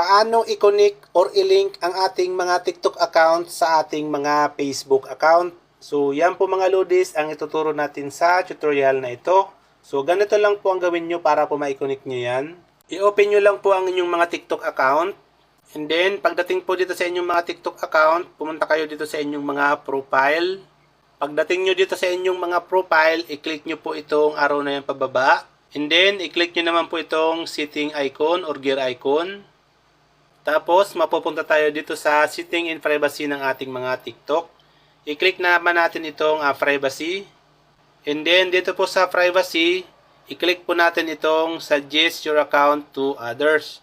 paano i-connect or i-link ang ating mga TikTok account sa ating mga Facebook account. So, yan po mga lodis ang ituturo natin sa tutorial na ito. So, ganito lang po ang gawin nyo para po ma-connect nyo yan. I-open nyo lang po ang inyong mga TikTok account. And then, pagdating po dito sa inyong mga TikTok account, pumunta kayo dito sa inyong mga profile. Pagdating nyo dito sa inyong mga profile, i-click nyo po itong arrow na yan pababa. And then, i-click nyo naman po itong setting icon or gear icon. Tapos, mapupunta tayo dito sa setting and privacy ng ating mga TikTok. I-click naman natin itong ah, privacy. And then, dito po sa privacy, i-click po natin itong suggest your account to others.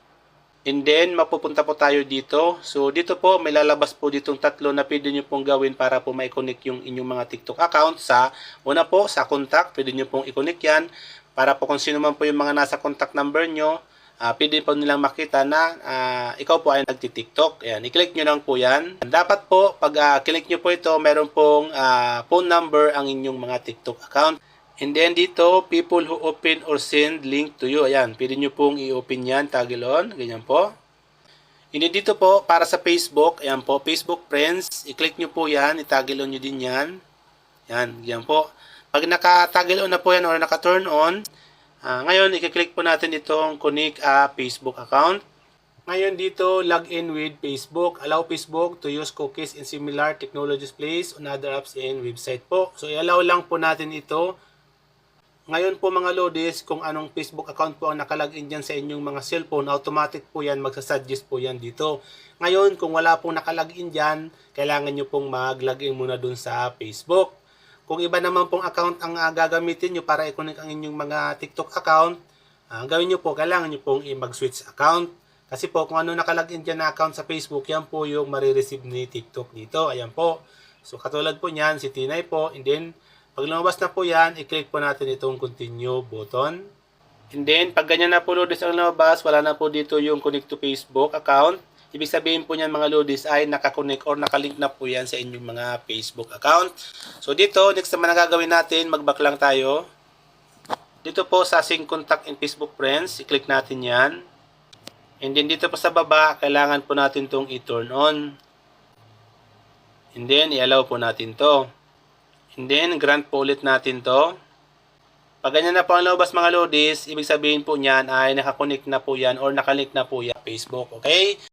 And then, mapupunta po tayo dito. So, dito po, may lalabas po ditong tatlo na pwede nyo pong gawin para po ma-connect yung inyong mga TikTok account sa, una po, sa contact. Pwede nyo pong i-connect yan para po kung sino man po yung mga nasa contact number nyo, ah, pwede po nilang makita na ah, ikaw po ay nagti-TikTok. Ayan, i-click nyo lang po yan. Dapat po, pag ah, click nyo po ito, meron pong ah, phone number ang inyong mga TikTok account. And then dito, people who open or send link to you. Ayan, pwede nyo pong i-open yan, toggle on, ganyan po. And then dito po, para sa Facebook, ayan po, Facebook Friends, i-click nyo po yan, itagil on nyo din yan. Yan, yan po. Pag naka-toggle on na po yan or naka-turn on, ah, ngayon, i-click po natin itong connect a Facebook account. Ngayon dito, log in with Facebook. Allow Facebook to use cookies and similar technologies placed on other apps and website po. So, i-allow lang po natin ito. Ngayon po mga lodis, kung anong Facebook account po ang nakalagin dyan sa inyong mga cellphone, automatic po yan, magsasuggest po yan dito. Ngayon, kung wala pong nakalagin dyan, kailangan nyo pong mag-login muna dun sa Facebook. Kung iba naman pong account ang ah, gagamitin nyo para i-connect ang inyong mga TikTok account, ang gawin nyo po, kailangan nyo pong i-mag-switch account. Kasi po, kung ano nakalagin dyan na account sa Facebook, yan po yung marireceive ni TikTok dito. Ayan po. So, katulad po niyan, si Tinay po. And then, pag lumabas na po yan, i-click po natin itong continue button. And then, pag ganyan na po Lodis ang lumabas, wala na po dito yung connect to Facebook account. Ibig sabihin po niyan mga Lodis ay nakakonect or nakalink na po yan sa inyong mga Facebook account. So dito, next naman na gagawin natin, mag-back lang tayo. Dito po sa sync contact and Facebook friends, i-click natin yan. And then dito po sa baba, kailangan po natin itong i-turn on. And then, i-allow po natin to. And then, grant po ulit natin to. Pag ganyan na po ang lumabas mga lodis, ibig sabihin po niyan ay nakakonect na po yan or nakalink na po yan Facebook. Okay?